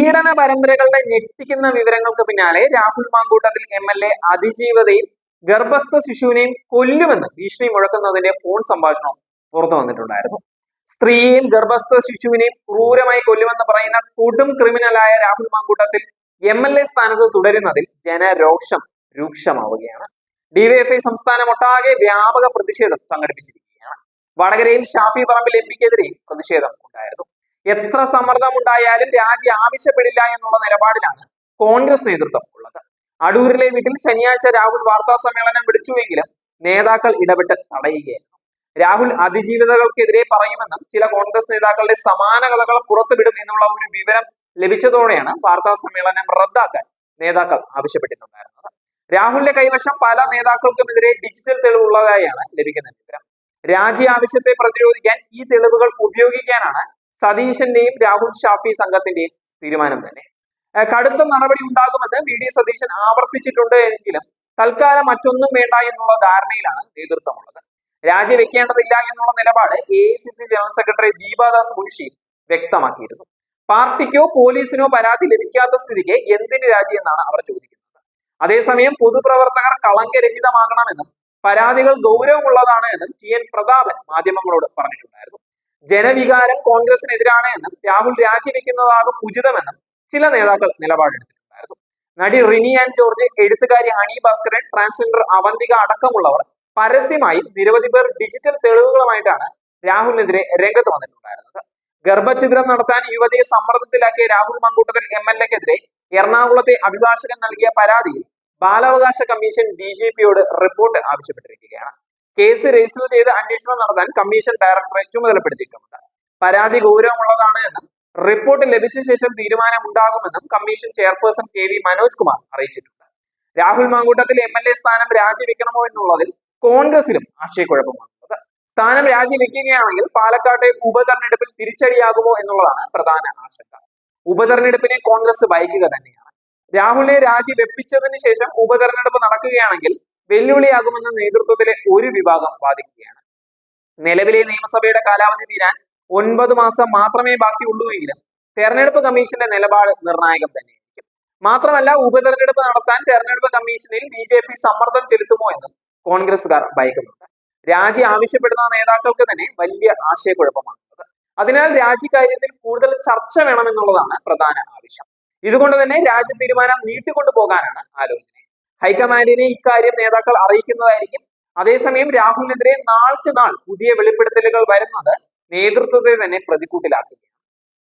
പീഡന പരമ്പരകളുടെ ഞെട്ടിക്കുന്ന വിവരങ്ങൾക്ക് പിന്നാലെ Rahul Mamkootathil M L A അതിജീവതയും ഗർഭസ്ഥ ശിശുവിനെയും കൊല്ലുമെന്ന് ഭീഷണി മുഴക്കുന്നതിന്റെ ഫോൺ സംഭാഷണം പുറത്തു വന്നിട്ടുണ്ടായിരുന്നു. സ്ത്രീയെയും ഗർഭസ്ഥ ശിശുവിനെയും ക്രൂരമായി കൊല്ലുമെന്ന് പറയുന്ന കൊടും ക്രിമിനലായ Rahul Mamkootathil M L A സ്ഥാനത്ത് തുടരുന്നതിൽ ജനരോഷം രൂക്ഷമാവുകയാണ്. ഡിവൈഎഫ്ഐ സംസ്ഥാനമൊട്ടാകെ വ്യാപക പ്രതിഷേധം സംഘടിപ്പിച്ചിരിക്കുകയാണ്. വടകരയിൽ ഷാഫി പറമ്പിൽ എം പിക്കെതിരെ പ്രതിഷേധം ഉണ്ടായിരുന്നു. എത്ര സമ്മർദ്ദം ഉണ്ടായാലും രാജി ആവശ്യപ്പെടില്ല എന്നുള്ള നിലപാടിലാണ് കോൺഗ്രസ് നേതൃത്വം ഉള്ളത്. അടൂരിലെ വീട്ടിൽ ശനിയാഴ്ച രാഹുൽ വാർത്താ സമ്മേളനം വിളിച്ചുവെങ്കിലും നേതാക്കൾ ഇടപെട്ട് തടയുകയായിരുന്നു. രാഹുൽ അതിജീവിതകൾക്കെതിരെ പറയുമെന്നും ചില കോൺഗ്രസ് നേതാക്കളുടെ സമാന കഥകൾ പുറത്തുവിടും എന്നുള്ള ഒരു വിവരം ലഭിച്ചതോടെയാണ് വാർത്താ സമ്മേളനം റദ്ദാക്കാൻ നേതാക്കൾ ആവശ്യപ്പെട്ടിട്ടുണ്ടായിരുന്നത്. രാഹുലിന്റെ കൈവശം പല നേതാക്കൾക്കുമെതിരെ ഡിജിറ്റൽ തെളിവുള്ളതായാണ് ലഭിക്കുന്ന വിവരം. രാജി ആവശ്യത്തെ പ്രതിരോധിക്കാൻ ഈ തെളിവുകൾ ഉപയോഗിക്കാനാണ് സതീശന്റെയും രാഹുൽ ഷാഫി സംഘത്തിന്റെയും തീരുമാനം തന്നെ. കടുത്ത നടപടി ഉണ്ടാകുമെന്ന് വി ഡി സതീശൻ ആവർത്തിച്ചിട്ടുണ്ട് എങ്കിലും തൽക്കാലം മറ്റൊന്നും വേണ്ട എന്നുള്ള ധാരണയിലാണ് നേതൃത്വമുള്ളത്. രാജിവെക്കേണ്ടതില്ല എന്നുള്ള നിലപാട് A general secretary Deepa Das Munshi വ്യക്തമാക്കിയിരുന്നു. പാർട്ടിക്കോ പോലീസിനോ പരാതി ലഭിക്കാത്ത സ്ഥിതിക്ക് എന്തിന് രാജി എന്നാണ് അവർ ചോദിക്കുന്നത്. അതേസമയം പൊതുപ്രവർത്തകർ കളങ്കരഹിതമാകണമെന്നും പരാതികൾ ഗൗരവമുള്ളതാണ് എന്നും ടി എൻ പ്രതാപൻ മാധ്യമങ്ങളോട് പറഞ്ഞിട്ടുണ്ടായിരുന്നു ജനവികാരം കോൺഗ്രസിനെതിരാണ് എന്നും രാഹുൽ രാജിവെക്കുന്നതാകും ഉചിതമെന്നും ചില നേതാക്കൾ നിലപാടെടുത്തിട്ടുണ്ടായിരുന്നു. നടി റിനി ആൻഡ് ജോർജ് എഴുത്തുകാരി ഹണി ഭാസ്കരൻ ട്രാൻസ്ജെൻഡർ അവന്തിക അടക്കമുള്ളവർ പരസ്യമായി നിരവധി പേർ ഡിജിറ്റൽ തെളിവുകളുമായിട്ടാണ് രാഹുലിനെതിരെ രംഗത്ത് വന്നിട്ടുണ്ടായിരുന്നത്. ഗർഭഛിദ്രം നടത്താൻ യുവതിയെ സമ്മർദ്ദത്തിലാക്കിയ രാഹുൽ മങ്കൂട്ടത്തിൽ എം എൽ എക്കെതിരെ എറണാകുളത്തെ അഭിഭാഷകൻ നൽകിയ പരാതിയിൽ ബാലാവകാശ കമ്മീഷൻ ഡി റിപ്പോർട്ട് ആവശ്യപ്പെട്ടിരിക്കുകയാണ്. കേസ് രജിസ്റ്റർ ചെയ്ത് അന്വേഷണം നടത്താൻ കമ്മീഷൻ ഡയറക്ടറെ ചുമതലപ്പെടുത്തിയിട്ടുണ്ട്. പരാതി ഗൗരവമുള്ളതാണ് എന്നും റിപ്പോർട്ട് ലഭിച്ച ശേഷം തീരുമാനമുണ്ടാകുമെന്നും commission chairperson K V Manoj Kumar അറിയിച്ചിട്ടുണ്ട്. Rahul Mamkootathil M L A സ്ഥാനം രാജിവെക്കണമോ എന്നുള്ളതിൽ കോൺഗ്രസിലും ആശയക്കുഴപ്പമാണുള്ളത് സ്ഥാനം രാജിവെക്കുകയാണെങ്കിൽ പാലക്കാട്ടെ ഉപതെരഞ്ഞെടുപ്പിൽ തിരിച്ചടിയാകുമോ എന്നുള്ളതാണ് പ്രധാന ആശങ്ക. ഉപതെരഞ്ഞെടുപ്പിനെ കോൺഗ്രസ് വഹിക്കുക തന്നെയാണ്. രാഹുലിനെ രാജി വെപ്പിച്ചതിന് ശേഷം ഉപതെരഞ്ഞെടുപ്പ് നടക്കുകയാണെങ്കിൽ വെല്ലുവിളിയാകുമെന്ന് നേതൃത്വത്തിലെ ഒരു വിഭാഗം വാദിക്കുകയാണ്. നിലവിലെ നിയമസഭയുടെ കാലാവധി തീരാൻ ഒൻപത് മാസം മാത്രമേ ബാക്കിയുള്ളൂ എങ്കിലും തെരഞ്ഞെടുപ്പ് കമ്മീഷന്റെ നിലപാട് നിർണായകം തന്നെയായിരിക്കും. മാത്രമല്ല ഉപതെരഞ്ഞെടുപ്പ് നടത്താൻ തെരഞ്ഞെടുപ്പ് കമ്മീഷനിൽ ബി ജെ പി സമ്മർദ്ദം ചെലുത്തുമോ എന്നും കോൺഗ്രസുകാർ ഭയക്കുന്നുണ്ട്. രാജി ആവശ്യപ്പെടുന്ന നേതാക്കൾക്ക് തന്നെ വലിയ ആശയക്കുഴപ്പമാണുള്ളത്. അതിനാൽ രാജി കാര്യത്തിൽ കൂടുതൽ ചർച്ച വേണമെന്നുള്ളതാണ് പ്രധാന ആവശ്യം. ഇതുകൊണ്ട് തന്നെ രാജ്യ തീരുമാനം നീട്ടിക്കൊണ്ടു പോകാനാണ് ആലോചന. ഹൈക്കമാൻഡിനെ ഇക്കാര്യം നേതാക്കൾ അറിയിക്കുന്നതായിരിക്കും. അതേസമയം രാഹുലിനെതിരെ നാൾക്ക് നാൾ പുതിയ വെളിപ്പെടുത്തലുകൾ വരുന്നത് നേതൃത്വത്തെ തന്നെ പ്രതിക്കൂട്ടിലാക്കുക